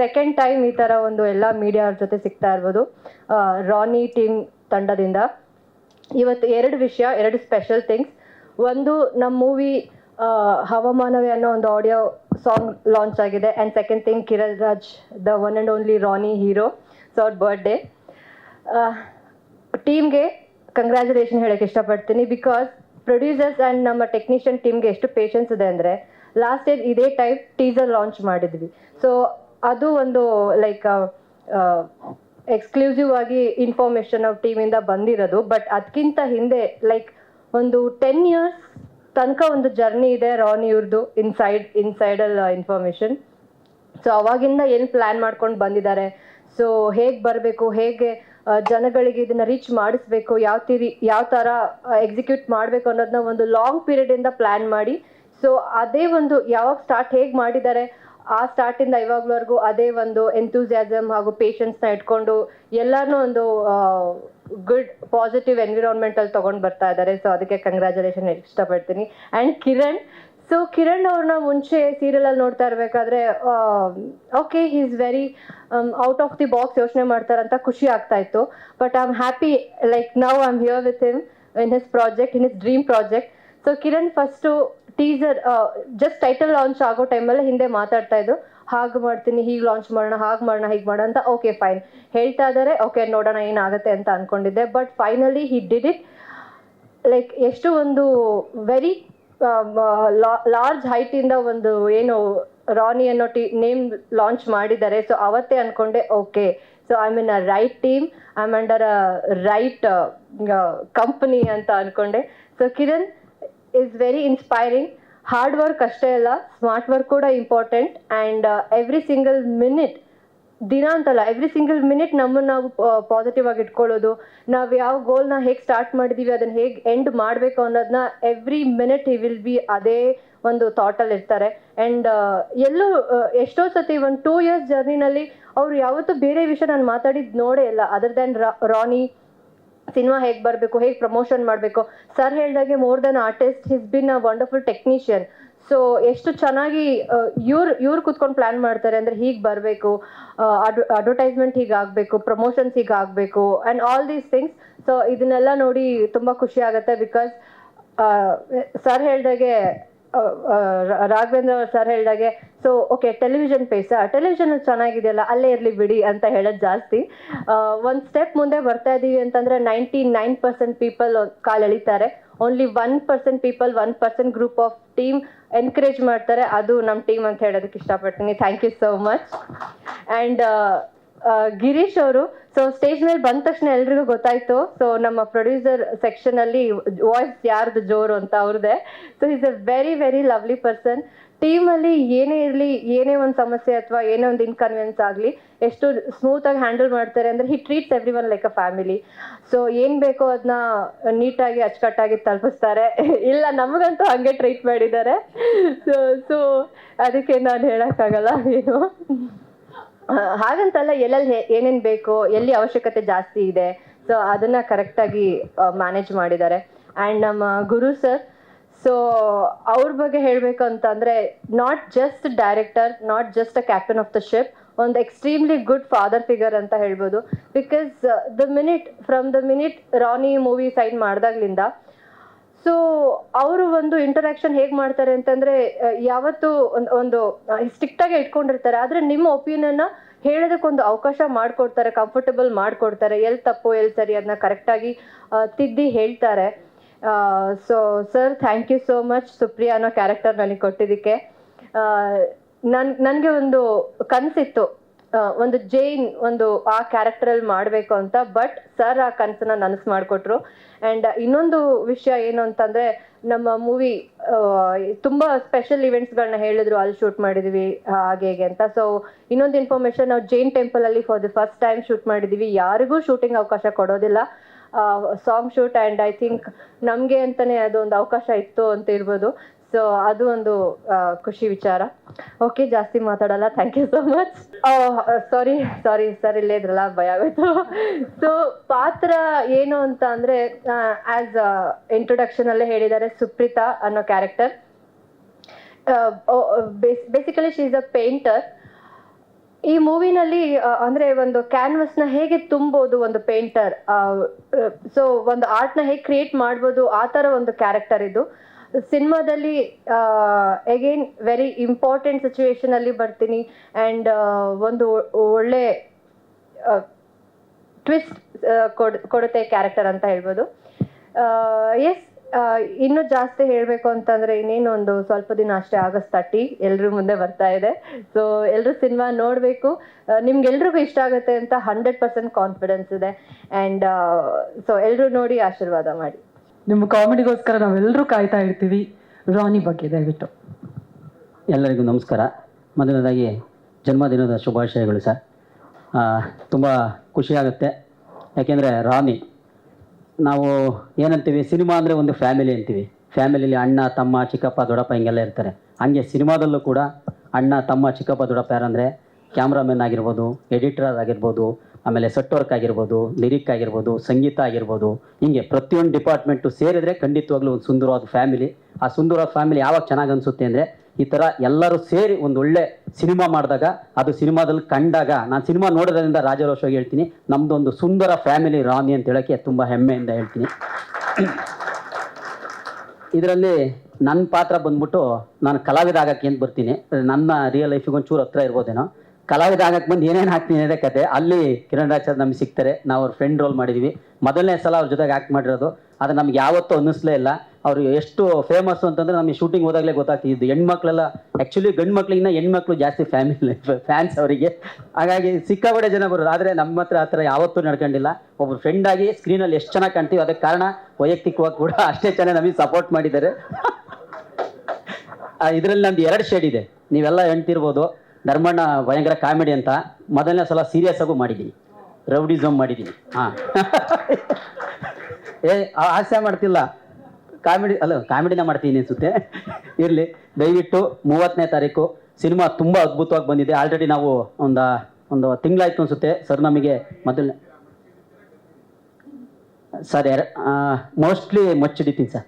Second time ಈ ಥರ ಒಂದು ಎಲ್ಲ ಮೀಡಿಯಾ ಜೊತೆ ಸಿಗ್ತಾ ಇರ್ಬೋದು. ರಾನಿ ಟೀಮ್ ತಂಡದಿಂದ. ಇವತ್ತು ಎರಡು ವಿಷಯ, ಎರಡು ಸ್ಪೆಷಲ್ ಥಿಂಗ್ಸ್ ಒಂದು ನಮ್ಮ ಮೂವಿ ಹವಾಮಾನವೇ ಅನ್ನೋ ಒಂದು ಆಡಿಯೋ ಸಾಂಗ್ ಲಾಂಚ್ ಆಗಿದೆ. And second thing Kiran Raj the one and only Rani hero so ಅವ್ರ ಬರ್ಡೇ ಟೀಮ್ಗೆ ಕಂಗ್ರ್ಯಾಚುಲೇಷನ್ ಹೇಳಕ್ಕೆ ಇಷ್ಟಪಡ್ತೀನಿ ಬಿಕಾಸ್ ಪ್ರೊಡ್ಯೂಸರ್ಸ್ ಆ್ಯಂಡ್ ನಮ್ಮ ಟೆಕ್ನಿಷಿಯನ್ ಟೀಮ್ಗೆ ಎಷ್ಟು ಪೇಷನ್ಸ್ ಇದೆ ಅಂದರೆ ಲಾಸ್ಟ್ ಇಯರ್ ಇದೇ ಟೈಪ್ ಟೀಸರ್ ಲಾಂಚ್ ಮಾಡಿದ್ವಿ. ಸೊ ಅದು ಒಂದು ಲೈಕ್ ಎಕ್ಸ್ಕ್ಲೂಸಿವ್ ಆಗಿ ಇನ್ಫಾರ್ಮೇಷನ್ ಟೀಮ್ ಇಂದ ಬಂದಿರೋದು. ಬಟ್ ಅದಕ್ಕಿಂತ ಹಿಂದೆ ಲೈಕ್ ಒಂದು ಟೆನ್ ಇಯರ್ಸ್ ತನಕ ಒಂದು ಜರ್ನಿ ಇದೆ ರಾನ್ ಇವ್ರದ್ದು ಇನ್ಸೈಡ್ ಇನ್ಸೈಡಲ್ ಇನ್ಫಾರ್ಮೇಶನ್ ಸೊ ಅವಾಗಿಂದ ಏನು ಪ್ಲ್ಯಾನ್ ಮಾಡ್ಕೊಂಡು ಬಂದಿದ್ದಾರೆ? ಸೊ ಹೇಗೆ ಬರಬೇಕು? ಹೇಗೆ ಜನಗಳಿಗೆ ಇದನ್ನ ರೀಚ್ ಮಾಡಿಸ್ಬೇಕು? ಯಾವ ತೀರಿ, ಯಾವ ಥರ ಎಕ್ಸಿಕ್ಯೂಟ್ ಮಾಡಬೇಕು ಅನ್ನೋದನ್ನ ಒಂದು ಲಾಂಗ್ ಪೀರಿಯಡಿಂದ ಪ್ಲ್ಯಾನ್ ಮಾಡಿ. ಸೊ ಅದೇ ಒಂದು ಯಾವಾಗ ಸ್ಟಾರ್ಟ್ ಹೇಗೆ ಮಾಡಿದ್ದಾರೆ? ಆ ಸ್ಟಾರ್ಟಿಂದ ಇವಾಗ್ಲವರೆಗೂ ಅದೇ ಒಂದು ಎಂಥೂಸಿಯಾಸಮ್ ಹಾಗೂ ಪೇಷನ್ಸ್ನ ಇಟ್ಕೊಂಡು ಎಲ್ಲರನ್ನೂ ಒಂದು ಗುಡ್ ಪಾಸಿಟಿವ್ ಎನ್ವಿರಾನ್ಮೆಂಟಲ್ಲಿ ತಗೊಂಡ್ ಬರ್ತಾ ಇದ್ದಾರೆ. ಸೊ ಅದಕ್ಕೆ ಕಂಗ್ರ್ಯಾಚುಲೇಷನ್ ಇಷ್ಟಪಡ್ತೀನಿ. ಆ್ಯಂಡ್ ಕಿರಣ್ ಸೊ ಕಿರಣ್ ಅವ್ರನ್ನ ಮುಂಚೆ ಸೀರಿಯಲ್ ಅಲ್ಲಿ ನೋಡ್ತಾ ಇರಬೇಕಾದ್ರೆ okay he is very out of the box ಯೋಚನೆ ಮಾಡ್ತಾರಂತ ಖುಷಿ ಆಗ್ತಾ ಇತ್ತು. But I am happy like now I am here with him in his project in his dream project so Kiran first teaser just title launch ಆಗೋ ಟೈಮಲ್ಲಿ ಹಿಂದೆ ಮಾತಾಡ್ತಾ ಇದ್ರು, ಹಾಗೆ ಮಾಡ್ತೀನಿ, ಹೀಗೆ ಲಾಂಚ್ ಮಾಡೋಣ, ಹಾಗೆ ಮಾಡೋಣ, ಹೀಗೆ ಮಾಡೋಣ ಅಂತ ಓಕೆ ಫೈನ್ ಹೇಳ್ತಾ ಇದ್ದಾರೆ ಓಕೆ ನೋಡೋಣ ಏನಾಗುತ್ತೆ ಅಂತ ಅನ್ಕೊಂಡಿದ್ದೆ but finally he did it like ಎಷ್ಟು ಒಂದು ವೆರಿ ಲಾರ್ಜ್ ಹೈಟಿಂದ ಒಂದು ಏನು ರಾನಿ ಅನ್ನೋ ಟಿ ನೇಮ್ ಲಾಂಚ್ ಮಾಡಿದ್ದಾರೆ. ಸೊ ಅವತ್ತೇ ಅನ್ಕೊಂಡೆ okay so I mean a right team I under a right company ಅಂತ ಅನ್ಕೊಂಡೆ. So Kiran is very inspiring hard work ಅಷ್ಟೇ ಅಲ್ಲ ಸ್ಮಾರ್ಟ್ ವರ್ಕ್ ಕೂಡ important and every single minute ದಿನ ಅಂತಲ್ಲ ಎವ್ರಿ ಸಿಂಗಲ್ ಮಿನಿಟ್ ನಮ್ಮನ್ನು ನಾವು ಪಾಸಿಟಿವ್ ಆಗಿ ಇಟ್ಕೊಳ್ಳೋದು. ನಾವು ಯಾವ ಗೋಲ್ನ ಹೇಗೆ ಸ್ಟಾರ್ಟ್ ಮಾಡಿದ್ದೀವಿ ಅದನ್ನು ಹೇಗೆ ಎಂಡ್ ಮಾಡಬೇಕು ಅನ್ನೋದನ್ನ ಎವ್ರಿ ಮಿನಿಟ್ ಈ ವಿಲ್ ಬಿ ಅದೇ ಒಂದು ಥಾಟಲ್ಲಿ ಇರ್ತಾರೆ. ಆ್ಯಂಡ್ ಎಲ್ಲೂ ಎಷ್ಟೋ ಸತಿ ಒಂದು ಟೂ ಇಯರ್ಸ್ ಜರ್ನಿನಲ್ಲಿ ಅವ್ರು ಯಾವತ್ತೂ ಬೇರೆ ವಿಷಯ ನಾನು ಮಾತಾಡಿದ್ದು ನೋಡೇ ಇಲ್ಲ. ಅದರ್ ದ್ಯಾನ್ ರಾನಿ ಸಿನಿಮಾ ಹೇಗೆ ಬರಬೇಕು, ಹೇಗೆ ಪ್ರಮೋಷನ್ ಮಾಡಬೇಕು. ಸರ್ ಹೇಳ್ದಾಗೆ more than artist he's been a wonderful technician so ಎಷ್ಟು ಚೆನ್ನಾಗಿ ಇವ್ರು ಇವ್ರು ಕುತ್ಕೊಂಡು ಪ್ಲಾನ್ ಮಾಡ್ತಾರೆ ಅಂದರೆ ಹೀಗೆ ಬರಬೇಕು ಅಡ್ವರ್ಟೈಸ್ಮೆಂಟ್ ಹೀಗೆ ಆಗಬೇಕು ಪ್ರಮೋಷನ್ಸ್ ಹೀಗೆ ಆಗಬೇಕು and all these things so ಇದನ್ನೆಲ್ಲ ನೋಡಿ ತುಂಬ ಖುಷಿ ಆಗುತ್ತೆ ಬಿಕಾಸ್ ಸರ್ ಹೇಳ್ದಾಗೆ ರಾಘವೇಂದ್ರ ಸರ್ ಹೇಳಿದಾಗೆ ಸೊ ಓಕೆ ಟೆಲಿವಿಷನ್ ಪೇಸ ಟೆಲಿವಿಷನ್ ಚೆನ್ನಾಗಿದೆಯಲ್ಲ, ಅಲ್ಲೇ ಇರಲಿ ಬಿಡಿ ಅಂತ ಹೇಳೋದು ಜಾಸ್ತಿ. ಒಂದು ಸ್ಟೆಪ್ ಮುಂದೆ ಬರ್ತಾ ಇದ್ದೀವಿ ಅಂತಂದ್ರೆ ನೈಂಟಿ ನೈನ್ ಪರ್ಸೆಂಟ್ ಪೀಪಲ್ ಕಾಲು ಎಳಿತಾರೆ. Only one percent people one percent group of team encourage ಮಾಡ್ತಾರೆ. ಅದು ನಮ್ಮ ಟೀಮ್ ಅಂತ ಹೇಳೋದಕ್ಕೆ ಇಷ್ಟಪಡ್ತೀನಿ. Thank you so much and Girish ಅವರು ಸೊ ಸ್ಟೇಜ್ ಮೇಲೆ ಬಂದ ತಕ್ಷಣ ಎಲ್ರಿಗೂ ಗೊತ್ತಾಯ್ತು. ಸೊ ನಮ್ಮ ಪ್ರೊಡ್ಯೂಸರ್ ಸೆಕ್ಷನ್ ಅಲ್ಲಿ ವಾಯ್ಸ್ ಯಾರ್ದು ಜೋರು ಅಂತ ಅವ್ರದ್ದೇ so is a very very lovely person team ಅಲ್ಲಿ ಏನೇ ಇರಲಿ, ಏನೇ ಒಂದು ಸಮಸ್ಯೆ ಅಥವಾ ಏನೇ ಒಂದು ಇನ್ಕನ್ವಿನ್ಸ್ ಆಗಲಿ, ಎಷ್ಟು ಸ್ಮೂತ್ ಆಗಿ ಹ್ಯಾಂಡಲ್ ಮಾಡ್ತಾರೆ ಅಂದ್ರೆ he treats every one like a family so ಏನ್ ಬೇಕೋ ಅದನ್ನ ನೀಟಾಗಿ, ಅಚ್ಚುಕಟ್ಟಾಗಿ ತಲುಪಿಸ್ತಾರೆ. ಇಲ್ಲ, ನಮಗಂತೂ ಹಾಗೆ ಟ್ರೀಟ್ ಮಾಡಿದ್ದಾರೆ. ಸೊ ಸೊ ಅದಕ್ಕೆ ನಾನು ಹೇಳೋಕ್ಕಾಗಲ್ಲ ಏನು. ಹಾಗಂತಲ್ಲ ಎಲ್ಲೆಲ್ಲಿ ಏನೇನ್ ಬೇಕು, ಎಲ್ಲಿ ಅವಶ್ಯಕತೆ ಜಾಸ್ತಿ ಇದೆ ಸೊ ಅದನ್ನ ಕರೆಕ್ಟಾಗಿ ಮ್ಯಾನೇಜ್ ಮಾಡಿದ್ದಾರೆ. ಅಂಡ್ ನಮ್ಮ ಗುರು ಸರ್ ಸೊ ಅವ್ರ ಬಗ್ಗೆ ಹೇಳಬೇಕು ಅಂತಂದರೆ not just director not just a captain of the ship ಒಂದು ಎಕ್ಸ್ಟ್ರೀಮ್ಲಿ ಗುಡ್ ಫಾದರ್ ಫಿಗರ್ ಅಂತ ಹೇಳ್ಬೋದು. Because the minute from the minute Rani movie sign ಮಾಡ್ದಾಗ್ಲಿಂದ so ಅವರು ಒಂದು ಇಂಟರಾಕ್ಷನ್ ಹೇಗ್ ಮಾಡ್ತಾರೆ ಅಂತಂದ್ರೆ ಯಾವತ್ತು ಒಂದು ಸ್ಟ್ರಿಕ್ಟ್ ಆಗಿ ಇಟ್ಕೊಂಡಿರ್ತಾರೆ. ಆದ್ರೆ ನಿಮ್ಮ ಒಪಿನಿಯನ್ ಹೇಳೋದಕ್ಕೊಂದು ಅವಕಾಶ ಮಾಡ್ಕೊಡ್ತಾರೆ ಕಂಫರ್ಟಬಲ್ ಮಾಡ್ಕೊಡ್ತಾರೆ. ಎಲ್ಲಿ ತಪ್ಪು ಎಲ್ಲಿ ಸರಿ ಅದನ್ನ ಕರೆಕ್ಟ್ ಆಗಿ ತಿದ್ದಿ ಹೇಳ್ತಾರೆ. So sir thank you so much Supriya ಅನ್ನೋ ಕ್ಯಾರೆಕ್ಟರ್ ನನಗೆ ಕೊಟ್ಟಿದ್ದಕ್ಕೆ. ನನ್, ನನಗೆ ಒಂದು ಕನಸಿತ್ತು. ಒಂದು ಜೈನ್ ಒಂದು ಆ ಕ್ಯಾರೆಕ್ಟರಲ್ಲಿ ಮಾಡಬೇಕು ಅಂತ, ಬಟ್ ಸರ್ ಆ ಕನಸನ್ನ ನನಸು ಮಾಡಿಕೊಟ್ರು. ಅಂಡ್ ಇನ್ನೊಂದು ವಿಷಯ ಏನು ಅಂತಂದ್ರೆ, ನಮ್ಮ ಮೂವಿ ತುಂಬಾ ಸ್ಪೆಷಲ್ ಇವೆಂಟ್ಸ್ಗಳನ್ನ ಹೇಳಿದ್ರು, ಅಲ್ಲಿ ಶೂಟ್ ಮಾಡಿದ್ವಿ ಹಾಗೆ ಹೇಗೆ ಅಂತ. ಸೊ ಇನ್ನೊಂದು ಇನ್ಫಾರ್ಮೇಶನ್ ನಾವು Jain ಟೆಂಪಲಲ್ಲಿ for the first time shoot ಮಾಡಿದೀವಿ. ಯಾರಿಗೂ ಶೂಟಿಂಗ್ ಅವಕಾಶ ಕೊಡೋದಿಲ್ಲ. Song shoot and I think ನಮಗೆ ಅಂತಾನೆ ಅದೊಂದು ಅವಕಾಶ ಇತ್ತು ಅಂತ ಇರ್ಬೋದು ಸೊ ಅದು ಒಂದು ಖುಷಿ ವಿಚಾರ. ಓಕೆ ಜಾಸ್ತಿ ಮಾತಾಡಲ್ಲ. Thank you so much sorry sorry sir ಇಲ್ಲೇ ಇದ್ರಲ್ಲ, ಭಯ ಆಗೋಯ್ತು. ಸೊ ಪಾತ್ರ ಏನು ಅಂತ ಅಂದರೆ ಆ್ಯಸ್ ಇಂಟ್ರೊಡಕ್ಷನ್ ಅಲ್ಲೇ ಹೇಳಿದ್ದಾರೆ ಸುಪ್ರೀತಾ ಅನ್ನೋ character basically she is a painter ಈ ಮೂವಿನಲ್ಲಿ ಅಂದ್ರೆ ಒಂದು ಕ್ಯಾನ್ವಸ್ನ ಹೇಗೆ ತುಂಬೋದು ಒಂದು ಪೇಂಟರ್ ಸೊ ಒಂದು ಆರ್ಟ್ನ ಹೇಗೆ ಕ್ರಿಯೇಟ್ ಮಾಡ್ಬೋದು, ಆ ತರ ಒಂದು ಕ್ಯಾರೆಕ್ಟರ್ ಇದು. ಸಿನಿಮಾದಲ್ಲಿ ಅಗೇನ್ ವೆರಿ ಇಂಪಾರ್ಟೆಂಟ್ ಸಿಚುವೇಶನ್ ಅಲ್ಲಿ ಬರ್ತೀನಿ. ಅಂಡ್ ಒಂದು ಒಳ್ಳೆ ಟ್ವಿಸ್ಟ್ ಕೊಡ್, ಕೊಡುತ್ತೆ ಕ್ಯಾರೆಕ್ಟರ್ ಅಂತ ಹೇಳ್ಬೋದು. ಎಸ್ ಇನ್ನೂ ಜಾಸ್ತಿ ಹೇಳಬೇಕು ಅಂತಂದ್ರೆ ಇನ್ನೇನು ಒಂದು ಸ್ವಲ್ಪ ದಿನ ಅಷ್ಟೇ ಆಗಸ್ಟ್ ತರ್ಟಿ ಎಲ್ಲರೂ ಮುಂದೆ ಬರ್ತಾ ಇದೆ. ಸೊ ಎಲ್ಲರೂ ಸಿನಿಮಾ ನೋಡಬೇಕು. ನಿಮ್ಗೆಲ್ರಿಗೂ ಇಷ್ಟ ಆಗುತ್ತೆ ಅಂತ ಹಂಡ್ರೆಡ್ ಪರ್ಸೆಂಟ್ ಕಾನ್ಫಿಡೆನ್ಸ್ ಇದೆ. ಆ್ಯಂಡ್ ಸೊ ಎಲ್ಲರೂ ನೋಡಿ ಆಶೀರ್ವಾದ ಮಾಡಿ. ನಿಮ್ಮ ಕಾಮಿಡಿಗೋಸ್ಕರ ನಾವೆಲ್ಲರೂ ಕಾಯ್ತಾ ಇರ್ತೀವಿ. ರಾನಿ ಬಗ್ಗೆ ದಯವಿಟ್ಟು. ಎಲ್ಲರಿಗೂ ನಮಸ್ಕಾರ. ಮೊದಲನೇದಾಗಿ ಜನ್ಮದಿನದ ಶುಭಾಶಯಗಳು ಸರ್. ತುಂಬ ಖುಷಿಯಾಗುತ್ತೆ ಯಾಕೆಂದರೆ ರಾನಿ ನಾವು ಏನಂತೀವಿ, ಸಿನಿಮಾ ಅಂದರೆ ಒಂದು ಫ್ಯಾಮಿಲಿ ಅಂತೀವಿ. ಫ್ಯಾಮಿಲಿಲಿ ಅಣ್ಣ, ತಮ್ಮ, ಚಿಕ್ಕಪ್ಪ, ದೊಡ್ಡಪ್ಪ ಹಿಂಗೆಲ್ಲ ಇರ್ತಾರೆ. ಹಂಗೆ ಸಿನಿಮಾದಲ್ಲೂ ಕೂಡ ಅಣ್ಣ, ತಮ್ಮ, ಚಿಕ್ಕಪ್ಪ, ದೊಡ್ಡಪ್ಪ ಯಾರಂದರೆ ಕ್ಯಾಮ್ರಾಮನ್ ಆಗಿರ್ಬೋದು, ಎಡಿಟರ್ ಆಗಿರ್ಬೋದು ಆಮೇಲೆ ಸೆಟ್ ವರ್ಕ್ ಆಗಿರ್ಬೋದು ಲಿರಿಕ್ ಆಗಿರ್ಬೋದು, ಸಂಗೀತ ಆಗಿರ್ಬೋದು, ಹಿಂಗೆ ಪ್ರತಿಯೊಂದು ಡಿಪಾರ್ಟ್ಮೆಂಟು ಸೇರಿದರೆ ಖಂಡಿತವಾಗ್ಲೂ ಒಂದು ಸುಂದರವಾದ ಫ್ಯಾಮಿಲಿ ಆ ಸುಂದರವಾದ ಫ್ಯಾಮಿಲಿ ಯಾವಾಗ ಚೆನ್ನಾಗಿ ಅನಿಸುತ್ತೆ ಅಂದರೆ ಈ ಥರ ಎಲ್ಲರೂ ಸೇರಿ ಒಂದು ಒಳ್ಳೆ ಸಿನಿಮಾ ಮಾಡಿದಾಗ, ಅದು ಸಿನಿಮಾದಲ್ಲಿ ಕಂಡಾಗ, ನಾನು ಸಿನಿಮಾ ನೋಡೋದ್ರಿಂದ ರಾಜರೋಷವಾಗಿ ಹೇಳ್ತೀನಿ ನಮ್ಮದು ಒಂದು ಸುಂದರ ಫ್ಯಾಮಿಲಿ ರಾಣಿ ಅಂತ ಹೇಳೋಕ್ಕೆ ತುಂಬ ಹೆಮ್ಮೆಯಿಂದ ಹೇಳ್ತೀನಿ. ಇದರಲ್ಲಿ ನನ್ನ ಪಾತ್ರ ಬಂದ್ಬಿಟ್ಟು ನಾನು ಕಲಾವಿದ ಆಗಕ್ಕೆ ಏನು ಬರ್ತೀನಿ. ನನ್ನ ರಿಯಲ್ ಲೈಫಿಗೆ ಒಂಚೂರು ಹತ್ರ ಇರ್ಬೋದೇನೋ. ಕಲಾವಿದ ಆಗಕ್ಕೆ ಬಂದು ಏನೇನು ಹಾಕ್ತೀನಿ ಅನ್ನೋದೇ ಕತೆ. ಅಲ್ಲಿ ಕಿರಣ್ ರಾಜ್ ಸರ್ ನಮಗೆ ಸಿಗ್ತಾರೆ ನಾವು ಅವ್ರ ಫ್ರೆಂಡ್ ರೋಲ್ ಮಾಡಿದ್ವಿ. ಮೊದಲನೇ ಸಲ ಅವ್ರ ಜೊತೆಗೆ ಆ್ಯಕ್ಟ್ ಮಾಡಿರೋದು. ಅದು ನಮ್ಗೆ ಯಾವತ್ತೂ ಅನ್ನಿಸ್ಲೇ ಇಲ್ಲ. ಅವರು ಎಷ್ಟು ಫೇಮಸ್ ಅಂತಂದ್ರೆ ನಮಗೆ ಶೂಟಿಂಗ್ ಹೋದಾಗಲೇ ಗೊತ್ತಾಗ್ತಿದ್ದು ಹೆಣ್ಮಕ್ಳೆಲ್ಲ ಆ್ಯಕ್ಚುಲಿ ಗಂಡು ಮಕ್ಳಿಗಿನ್ನ ಹೆಣ್ಮಕ್ಳು ಜಾಸ್ತಿ ಫ್ಯಾಮಿಲಿ ಫ್ಯಾನ್ಸ್ ಅವರಿಗೆ. ಹಾಗಾಗಿ ಸಿಕ್ಕಾಪಡೆ ಜನ ಬರೋದು ಆದರೆ ನಮ್ಮ ಹತ್ರ ಆ ಥರ ಯಾವತ್ತೂ ನಡ್ಕೊಂಡಿಲ್ಲ. ಒಬ್ಬರು ಫ್ರೆಂಡ್ ಆಗಿ ಸ್ಕ್ರೀನಲ್ಲಿ ಎಷ್ಟು ಚೆನ್ನಾಗಿ ಕಾಣ್ತೀವಿ ಅದಕ್ಕೆ ಕಾರಣ ವೈಯಕ್ತಿಕವಾಗಿ ಕೂಡ ಅಷ್ಟೇ ಚೆನ್ನಾಗಿ ನಮಗೆ ಸಪೋರ್ಟ್ ಮಾಡಿದ್ದಾರೆ. ಇದರಲ್ಲಿ ನಮ್ದು ಎರಡು ಶೇಡ್ ಇದೆ. ನೀವೆಲ್ಲ ಹೇಳ್ತಿರ್ಬೋದು. ಧರ್ಮಣ್ಣ ಭಯಂಕರ ಕಾಮಿಡಿ ಅಂತ ಮೊದಲನೇ ಸಲ ಸೀರಿಯಸ್ ಆಗು ಮಾಡಿದ್ದೀನಿ ರೌಡಿಸಮ್ ಮಾಡಿದ್ದೀನಿ ಹಾಂ. ಏ ಹಾಸ್ಯ ಮಾಡ್ತಿಲ್ಲ. ಕಾಮಿಡಿ, ಅಲ್ಲ, ಕಾಮಿಡಿನ ಮಾಡ್ತೀನಿ ಅನಿಸುತ್ತೆ. ಇರಲಿ, ದಯವಿಟ್ಟು ಮೂವತ್ತನೇ ತಾರೀಕು ಸಿನಿಮಾ ತುಂಬ ಅದ್ಭುತವಾಗಿ ಬಂದಿದೆ. ಆಲ್ರೆಡಿ ನಾವು ಒಂದು ಒಂದು ತಿಂಗಳಾಯ್ತು ಅನಿಸುತ್ತೆ. ಸರ್ ನಮಗೆ ಮೊದಲನೇ ಸರ್ ಮೋಸ್ಟ್ಲಿ ಮಚ್ಚಿಡಿತೀನಿ ಸರ್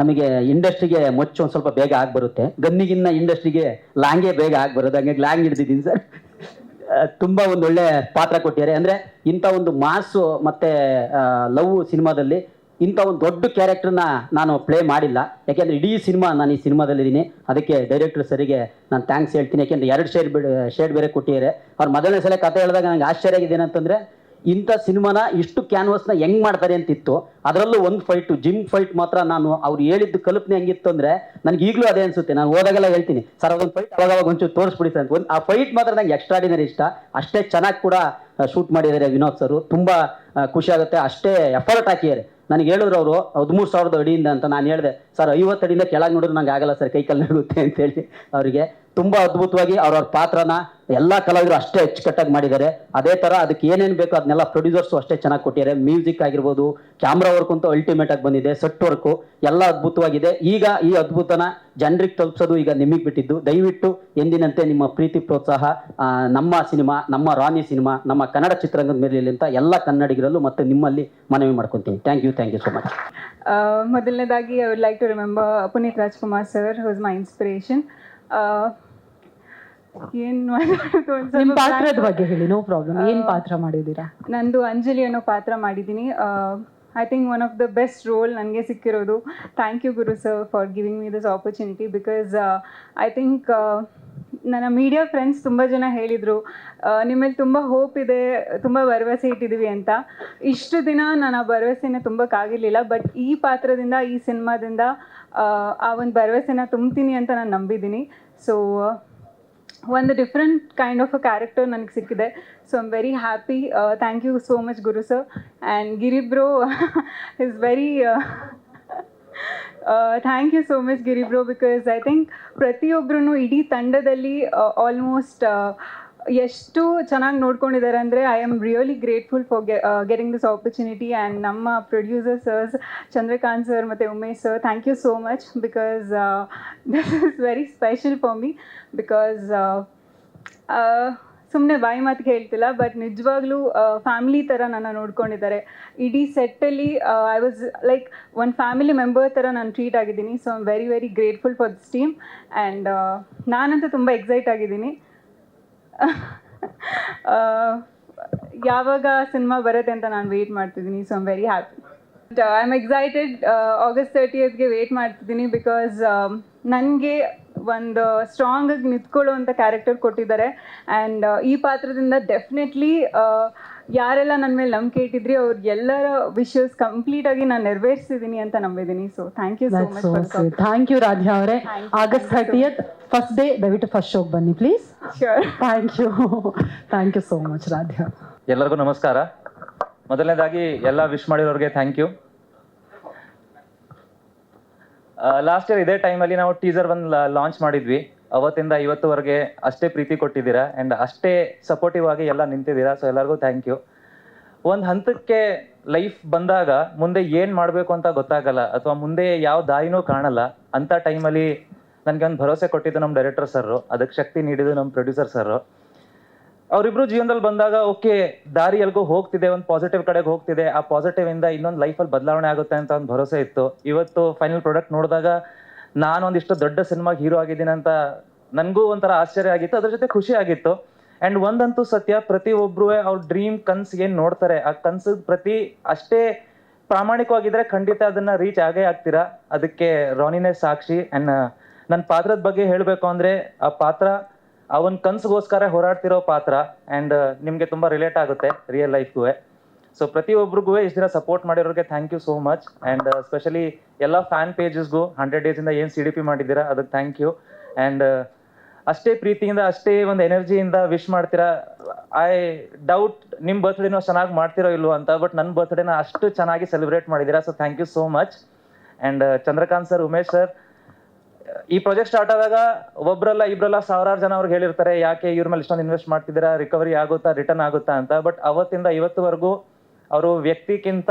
ನಮಗೆ ಇಂಡಸ್ಟ್ರಿಗೆ ಮೊಚ್ಚು ಒಂದು ಸ್ವಲ್ಪ ಬೇಗ ಆಗಿಬರುತ್ತೆ ಗನ್ನಿಗಿನ್ನ ಇಂಡಸ್ಟ್ರಿಗೆ ಲಾಂಗೇ ಬೇಗ ಆಗಿ ಬರೋದು. ಹಂಗಾಗಿ ಲಾಂಗ್ ಹಿಡ್ದಿದ್ದೀನಿ ಸರ್. ತುಂಬ ಒಂದು ಒಳ್ಳೆ ಪಾತ್ರ ಕೊಟ್ಟಿದ್ದಾರೆ. ಅಂದರೆ ಇಂಥ ಒಂದು ಮಾಸು ಮತ್ತು ಲವ್ ಸಿನಿಮಾದಲ್ಲಿ ಇಂಥ ಒಂದು ದೊಡ್ಡ ಕ್ಯಾರೆಕ್ಟರ್ನ ನಾನು ಪ್ಲೇ ಮಾಡಿಲ್ಲ. ಯಾಕೆಂದರೆ ಇಡೀ ಸಿನಿಮಾ ನಾನು ಈ ಸಿನಿಮಾದಲ್ಲಿದ್ದೀನಿ. ಅದಕ್ಕೆ ಡೈರೆಕ್ಟರ್ ಸರಿಗೆ ನಾನು ಥ್ಯಾಂಕ್ಸ್ ಹೇಳ್ತೀನಿ. ಯಾಕೆಂದರೆ ಎರಡು ಶೇಡ್ ಶೇಡ್ ಬೇರೆ ಕೊಟ್ಟಿದ್ದಾರೆ. ಅವ್ರು ಮೊದಲನೇ ಸಲ ಕತೆ ಹೇಳಿದಾಗ ನನಗೆ ಆಶ್ಚರ್ಯ ಆಗಿದೆ ಏನಂತಂದರೆ ಇಂಥ ಸಿನಿಮಾನ ಇಷ್ಟು ಕ್ಯಾನ್ವಸ್ನ ಹೆಂಗ್ ಮಾಡ್ತಾರೆ ಅಂತಿತ್ತು, ಅದರಲ್ಲೂ ಒಂದು ಫೈಟು ಜಿಮ್ ಫೈಟ್ ಮಾತ್ರ ನಾನು ಅವ್ರು ಹೇಳಿದ್ದು ಕಲ್ಪನೆ ಹೆಂಗಿತ್ತು ಅಂದ್ರೆ ನನಗೆ ಈಗಲೂ ಅದೇ ಅನ್ಸುತ್ತೆ. ನಾನು ಹೋದಾಗೆಲ್ಲ ಹೇಳ್ತೀನಿ, ಸರ್, ಅದೊಂದು ಫೈಟ್ ಅವಾಗ ಒಂಚೂರು ತೋರಿಸ್ಬಿಡಿ ಸರ್ ಒಂದು ಆ ಫೈಟ್ ಮಾತ್ರ ನಂಗೆ ಎಕ್ಸ್ಟ್ರಾಡಿನರಿ ಇಷ್ಟ. ಅಷ್ಟೇ ಚೆನ್ನಾಗಿ ಕೂಡ ಶೂಟ್ ಮಾಡಿದ್ದಾರೆ ವಿನೋದ್ ಸರ್. ತುಂಬ ಖುಷಿ ಆಗುತ್ತೆ. ಅಷ್ಟೇ ಎಫರ್ಟ್ ಹಾಕಿದ್ದಾರೆ. ನನಗೆ ಹೇಳಿದ್ರು ಅವರು, ಹದಿಮೂರು ಸಾವಿರದ ಅಡಿಯಿಂದ ಅಂತ ನಾನು ಹೇಳಿದೆ, ಸರ್, ಐವತ್ತು ಅಡಿಯಿಂದ ಕೆಳಗೆ ನೋಡಿದ್ರೆ ನಂಗೆ ಆಗಲ್ಲ ಸರ್, ಕೈ ಕಾಲು ನಡುತ್ತೆ ಅಂತೇಳಿ ಅವರಿಗೆ. ತುಂಬ ಅದ್ಭುತವಾಗಿ ಅವ್ರವ್ರ ಪಾತ್ರನ ಎಲ್ಲ ಕಲಾವಿದರು ಅಷ್ಟೇ ಅಚ್ಚುಕಟ್ಟಾಗಿ ಮಾಡಿದ್ದಾರೆ. ಅದೇ ಥರ ಅದಕ್ಕೆ ಏನೇನು ಬೇಕೋ ಅದನ್ನೆಲ್ಲ ಪ್ರೊಡ್ಯೂಸರ್ಸು ಅಷ್ಟೇ ಚೆನ್ನಾಗಿ ಕೊಟ್ಟಿದ್ದಾರೆ. ಮ್ಯೂಸಿಕ್ ಆಗಿರ್ಬೋದು ಕ್ಯಾಮ್ರಾ ವರ್ಕ್ ಅಂತೂ ಅಲ್ಟಿಮೇಟ್ ಆಗಿ ಬಂದಿದೆ ಸೆಟ್ ವರ್ಕು ಎಲ್ಲ ಅದ್ಭುತವಾಗಿದೆ. ಈಗ ಈ ಅದ್ಭುತನ ಜನರಿಗೆ ತಲುಪಿಸೋದು ಈಗ ನಿಮಗೆ ಬಿಟ್ಟಿದ್ದು. ದಯವಿಟ್ಟು ಎಂದಿನಂತೆ ನಿಮ್ಮ ಪ್ರೀತಿ ಪ್ರೋತ್ಸಾಹ ನಮ್ಮ ಸಿನಿಮಾ, ನಮ್ಮ ರಾಣಿ ಸಿನಿಮಾ, ನಮ್ಮ ಕನ್ನಡ ಚಿತ್ರರಂಗದ ಮೇಲೆ ಅಂತ ಎಲ್ಲ ಕನ್ನಡಿಗರಲ್ಲೂ ಮತ್ತೆ ನಿಮ್ಮಲ್ಲಿ ಮನವಿ ಮಾಡ್ಕೊತೀನಿ. Thank you thank you so much ಮೊದಲನೇದಾಗಿ I would like to remember Puneeth Rajkumar sir whose my inspiration ಏನು ನಿಮ್ಮ ಪಾತ್ರದ ಬಗ್ಗೆ ಹೇಳಿ ನೋ ಪ್ರಾಬ್ಲಮ್ ಏನ್ ಪಾತ್ರ ಮಾಡಿದೀರಾ ನಂದು ಅಂಜಲಿ ಅನ್ನೋ ಪಾತ್ರ ಮಾಡಿದ್ದೀನಿ. I think one of the best role ನನಗೆ ಸಿಕ್ಕಿರೋದು. Thank you Guru sir for giving me this opportunity because I think ನನ್ನ ಮೀಡಿಯಾ ಫ್ರೆಂಡ್ಸ್ ತುಂಬ ಜನ ಹೇಳಿದರು ನಿಮ್ಮಲ್ಲಿ ತುಂಬ ಹೋಪ್ ಇದೆ ತುಂಬ ಭರವಸೆ ಇಟ್ಟಿದ್ದೀವಿ ಅಂತ. ಇಷ್ಟು ದಿನ ನಾನು ಆ ಭರವಸೆನ ತುಂಬಕ್ಕಾಗಿರಲಿಲ್ಲ ಬಟ್ ಈ ಪಾತ್ರದಿಂದ ಈ ಸಿನಿಮಾದಿಂದ ಆ ಒಂದು ಭರವಸೆನ ತುಂಬ್ತೀನಿ ಅಂತ ನಾನು ನಂಬಿದ್ದೀನಿ. ಸೊ ಒಂದು different kind of a character ನನಗೆ ಸಿಕ್ಕಿದೆ. So I'm very happy thank you so much Guru sir and Giri bro is very thank you so much Giri bro because I think ಪ್ರತಿಯೊಬ್ಬರೂ ಇಡೀ ತಂಡದಲ್ಲಿ ಆಲ್ಮೋಸ್ಟ್ ಎಷ್ಟು ಚೆನ್ನಾಗಿ ನೋಡ್ಕೊಂಡಿದ್ದಾರೆ ಅಂದರೆ I am really grateful for getting this opportunity and ನಮ್ಮ producer sirs Chandrakant sir ಮತ್ತು Umesh sir thank you so much because this is very special for me because ಸುಮ್ಮನೆ ಬಾಯಿ ಮಾತಿಗೆ ಹೇಳ್ತಿಲ್ಲ ಬಟ್ ನಿಜವಾಗ್ಲೂ ಫ್ಯಾಮಿಲಿ ಥರ ನನ್ನ ನೋಡ್ಕೊಂಡಿದ್ದಾರೆ. ಇಡೀ ಸೆಟ್ಟಲ್ಲಿ ಐ ವಾಸ್ ಲೈಕ್ ಒಂದು ಫ್ಯಾಮಿಲಿ ಮೆಂಬರ್ ಥರ ನಾನು ಟ್ರೀಟ್ ಆಗಿದ್ದೀನಿ. So I'm very very grateful for this team and ನಾನಂತೂ ತುಂಬ ಎಕ್ಸೈಟ್ ಆಗಿದ್ದೀನಿ. ಯಾವಾಗ ಸಿನಿಮಾ ಬರುತ್ತೆ ಅಂತ ನಾನು ವೆಯ್ಟ್ ಮಾಡ್ತಿದ್ದೀನಿ so I'm very happy I am excited August ತರ್ಟಿಯತ್ಗೆ wait ಮಾಡ್ತಿದ್ದೀನಿ ಬಿಕಾಸ್ ನನಗೆ ಒಂದು ಸ್ಟ್ರಾಂಗಾಗಿ ನಿಂತ್ಕೊಳ್ಳೋ ಅಂತ ಕ್ಯಾರೆಕ್ಟರ್ ಕೊಟ್ಟಿದ್ದಾರೆ. ಆ್ಯಂಡ್ ಈ ಪಾತ್ರದಿಂದ ಡೆಫಿನೆಟ್ಲಿ ಯಾರೆಲ್ಲ ನನ್ನ ಮೇಲೆ ನಂಬಿಕೆ ಇಟ್ಟಿದ್ರಿ ಅವ್ರಿಗೆಲ್ಲರ ಕಂಪ್ಲೀಟ್ ಆಗಿ ನಾನು ನೆರವೇರಿಸಿದೀನಿ ಅಂತ ನಂಬಿದೀನಿ. So thank you so much for thank you Radhya ಅವರೇ. ಆಗಸ್ಟ್ ಥರ್ಟಿಯತ್ ಫಸ್ಟ್ ಡೇ ದಯವಿಟ್ಟು ಫಸ್ಟ್ ಶೋಗೆ ಬನ್ನಿ please sure thank you thank you so much Radhya ಎಲ್ಲರಿಗೂ ನಮಸ್ಕಾರ. ಮೊದಲನೇದಾಗಿ ಎಲ್ಲ ವಿಶ್ ಮಾಡಿರೋರಿಗೆ ಥ್ಯಾಂಕ್ ಯು ಲಾಸ್ಟ್ ಇಯರ್ ಇದೇ ಟೈಮಲ್ಲಿ ನಾವು ಟೀಸರ್ ಒಂದು ಲಾಂಚ್ ಮಾಡಿದ್ವಿ. ಅವತ್ತಿಂದ ಇವತ್ತುವರೆಗೆ ಅಷ್ಟೇ ಪ್ರೀತಿ ಕೊಟ್ಟಿದ್ದೀರಾ? ಆ್ಯಂಡ್ ಅಷ್ಟೇ ಸಪೋರ್ಟಿವ್ ಆಗಿ ಎಲ್ಲ ನಿಂತಿದ್ದೀರಾ? ಸೊ ಎಲ್ಲರಿಗೂ ಥ್ಯಾಂಕ್ ಯು ಒಂದು ಹಂತಕ್ಕೆ ಲೈಫ್ ಬಂದಾಗ ಮುಂದೆ ಏನು ಮಾಡಬೇಕು ಅಂತ ಗೊತ್ತಾಗಲ್ಲ. ಅಥವಾ ಮುಂದೆ ಯಾವ ದಾರಿನೂ ಕಾಣಲ್ಲ. ಅಂಥ ಟೈಮಲ್ಲಿ ನನಗೆ ಒಂದು ಭರವಸೆ ಕೊಟ್ಟಿದ್ದು ನಮ್ಮ ಡೈರೆಕ್ಟರ್ ಸರ್ ಅದಕ್ಕೆ ಶಕ್ತಿ ನೀಡಿದ್ದು ನಮ್ಮ ಪ್ರೊಡ್ಯೂಸರ್ ಸರ್ರು. ಅವರಿಬ್ರು ಜೀವನದಲ್ಲಿ ಬಂದಾಗ ಓಕೆ ದಾರಿ ಎಲ್ಗೂ ಹೋಗ್ತಿದೆ, ಒಂದು ಪಾಸಿಟಿವ್ ಕಡೆಗೆ ಹೋಗ್ತಿದೆ. ಆ ಪಾಸಿಟಿವ್ ಇಂದ ಇನ್ನೊಂದು ಲೈಫಲ್ಲಿ ಬದಲಾವಣೆ ಆಗುತ್ತೆ ಅಂತ ಒಂದು ಭರವಸೆ ಇತ್ತು. ಇವತ್ತು ಫೈನಲ್ ಪ್ರಾಡಕ್ಟ್ ನೋಡಿದಾಗ ನಾನು ಒಂದಿಷ್ಟು ದೊಡ್ಡ ಸಿನಿಮಾ ಹೀರೋ ಆಗಿದ್ದೀನಿ ಅಂತ ನನಗೂ ಒಂಥರ ಆಶ್ಚರ್ಯ ಆಗಿತ್ತು, ಅದ್ರ ಜೊತೆ ಖುಷಿ ಆಗಿತ್ತು. ಅಂಡ್ ಒಂದಂತೂ ಸತ್ಯ, ಪ್ರತಿ ಒಬ್ರು ಅವ್ರ ಡ್ರೀಮ್ ಕನ್ಸ್ ಏನ್ ನೋಡ್ತಾರೆ, ಆ ಕನ್ಸು ಪ್ರತಿ ಅಷ್ಟೇ ಪ್ರಾಮಾಣಿಕವಾಗಿದ್ರೆ ಖಂಡಿತ ಅದನ್ನ ರೀಚ್ ಆಗೇ ಆಗ್ತೀರಾ? ಅದಕ್ಕೆ ರಾನಿನೇ ಸಾಕ್ಷಿ. ಅಂಡ್ ನನ್ನ ಪಾತ್ರದ ಬಗ್ಗೆ ಹೇಳಬೇಕು ಅಂದ್ರೆ, ಆ ಪಾತ್ರ ಕನ್ಸ್ಗೋಸ್ಕರ ಕನ್ಸಿಗೋಸ್ಕರ ಹೋರಾಡ್ತಿರೋ ಪಾತ್ರ. ಅಂಡ್ ನಿಮಗೆ ತುಂಬಾ ರಿಲೇಟ್ ಆಗುತ್ತೆ ರಿಯಲ್ ಲೈಫ್ಗೂ ಸೊ ಪ್ರತಿಯೊಬ್ಬರಿಗೂ ಇಷ್ಟು ದಿನ support ಮಾಡಿರೋರಿಗೆ thank you so much and specially ಎಲ್ಲ ಫ್ಯಾನ್ ಪೇಜಸ್ಗೂ ಹಂಡ್ರೆಡ್ ಡೇಸಿಂದ ಏನು ಸಿ ಡಿ ಪಿ ಮಾಡಿದ್ದೀರಾ, ಅದಕ್ಕೆ ಥ್ಯಾಂಕ್ ಯು ಆ್ಯಂಡ್ ಅಷ್ಟೇ ಪ್ರೀತಿಯಿಂದ, ಅಷ್ಟೇ ಒಂದು ಎನರ್ಜಿಯಿಂದ ವಿಶ್ ಮಾಡ್ತೀರಾ. ಐ ಡೌಟ್ ನಿಮ್ಮ ಬರ್ತ್ಡೇನೂ ಚೆನ್ನಾಗಿ ಮಾಡ್ತಿರೋ ಇಲ್ವೋ ಅಂತ ಬಟ್ ನನ್ನ ಬರ್ತ್ಡೇನ ಅಷ್ಟು ಚೆನ್ನಾಗಿ ಸೆಲೆಬ್ರೇಟ್ ಮಾಡಿದ್ದೀರಾ. So thank you so much and Chandrakant sir Umesh sir ಈ ಪ್ರಾಜೆಕ್ಟ್ ಸ್ಟಾರ್ಟ್ ಆದಾಗ ಒಬ್ರಲ್ಲ ಇಬ್ರಲ್ಲ ಸಾವಿರಾರು ಜನ ಅವ್ರಿಗೆ ಹೇಳಿರ್ತಾರೆ, ಯಾಕೆ ಇವ್ರ ಮೇಲೆ ಇಷ್ಟೊಂದು ಇನ್ವೆಸ್ಟ್ ಮಾಡ್ತಿದ್ದೀರಾ ರಿಕವರಿ ಆಗುತ್ತಾ ರಿಟರ್ನ್ ಆಗುತ್ತಾ ಅಂತ. ಬಟ್ ಅವತ್ತಿಂದ ಇವತ್ತುವರೆಗೂ ಅವರು ವ್ಯಕ್ತಿಗಿಂತ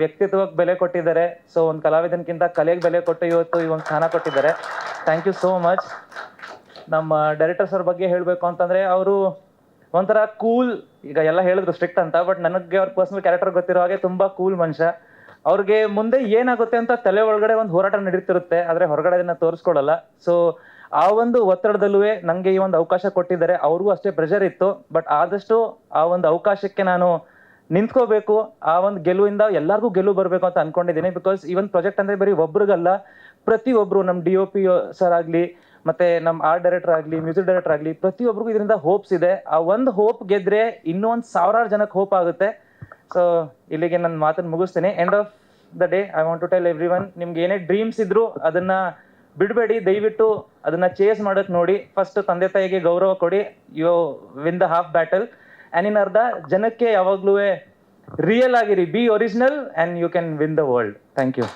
ವ್ಯಕ್ತಿತ್ವಕ್ಕೆ ಬೆಲೆ ಕೊಟ್ಟಿದ್ದಾರೆ. ಸೊ ಒಂದು ಕಲಾವಿದನ್ಕಿಂತ ಕಲೆಗೆ ಬೆಲೆ ಕೊಟ್ಟು ಇವತ್ತು ಈ ಒಂದು ಸ್ಥಾನ ಕೊಟ್ಟಿದ್ದಾರೆ. ಥ್ಯಾಂಕ್ ಯು ಸೋ ಮಚ್ ನಮ್ಮ ಡೈರೆಕ್ಟರ್ ಸರ್ ಬಗ್ಗೆ ಹೇಳಬೇಕು ಅಂತಂದ್ರೆ ಅವರು ಒಂಥರ ಕೂಲ್ ಈಗ ಎಲ್ಲ ಹೇಳಿದ್ರು ಸ್ಟ್ರಿಕ್ಟ್ ಅಂತ ಬಟ್ ನನಗೆ ಅವ್ರ ಪರ್ಸನಲ್ ಕ್ಯಾರೆಕ್ಟರ್ ಗೊತ್ತಿರೋ ಹಾಗೆ ತುಂಬಾ ಕೂಲ್ ಮನುಷ್ಯ. ಅವ್ರಿಗೆ ಮುಂದೆ ಏನಾಗುತ್ತೆ ಅಂತ ತಲೆ ಒಳಗಡೆ ಒಂದು ಹೋರಾಟ ನಡೀತಿರುತ್ತೆ, ಆದ್ರೆ ಹೊರಗಡೆ ಅದನ್ನ ತೋರಿಸ್ಕೊಡಲ್ಲ ಸೊ ಆ ಒಂದು ಒತ್ತಡದಲ್ಲೂ ನನಗೆ ಈ ಒಂದು ಅವಕಾಶ ಕೊಟ್ಟಿದ್ದಾರೆ. ಅವ್ರಿಗೂ ಅಷ್ಟೇ ಪ್ರೆಷರ್ ಇತ್ತು ಬಟ್ ಆದಷ್ಟು ಆ ಒಂದು ಅವಕಾಶಕ್ಕೆ ನಾನು ನಿಂತ್ಕೋಬೇಕು, ಆ ಒಂದು ಗೆಲುವಿಂದ ಎಲ್ಲರಿಗೂ ಗೆಲುವು ಬರಬೇಕು ಅಂತ ಅನ್ಕೊಂಡಿದ್ದೀನಿ. ಬಿಕಾಸ್ ಈ ಒಂದು ಪ್ರಾಜೆಕ್ಟ್ ಅಂದ್ರೆ ಬರೀ ಒಬ್ರಿಗಲ್ಲ, ಪ್ರತಿಯೊಬ್ರು ನಮ್ಮ ಡಿ ಒ ಪಿ ಸರ್ ಆಗಲಿ, ಮತ್ತೆ ನಮ್ಮ ಆರ್ಟ್ ಡೈರೆಕ್ಟರ್ ಆಗಲಿ ಮ್ಯೂಸಿಕ್ ಡೈರೆಕ್ಟರ್ ಆಗಲಿ ಪ್ರತಿಯೊಬ್ಬರಿಗೂ ಇದರಿಂದ ಹೋಪ್ಸ್ ಇದೆ. ಆ ಒಂದು ಹೋಪ್ ಗೆದ್ರೆ ಇನ್ನೂ ಒಂದು ಸಾವಿರಾರು ಜನಕ್ಕೆ ಹೋಪ್ ಆಗುತ್ತೆ. ಸೊ ಇಲ್ಲಿಗೆ ನನ್ನ ಮಾತನ್ನು ಮುಗಿಸ್ತೀನಿ. End of the day I want to tell everyone ನಿಮ್ಗೆ ಏನೇ ಡ್ರೀಮ್ಸ್ ಇದ್ರು ಅದನ್ನ ಬಿಡಬೇಡಿ. ದಯವಿಟ್ಟು ಅದನ್ನ ಚೇಸ್ ಮಾಡಕ್ ನೋಡಿ. ಫಸ್ಟ್ ತಂದೆ ತಾಯಿಗೆ ಗೌರವ ಕೊಡಿ. You win the half battle and in ಅರ್ಧ, ಜನಕ್ಕೆ ಯಾವಾಗ್ಲೂ ರಿಯಲ್ ಆಗಿರಿ. Be original and you can win the world thank you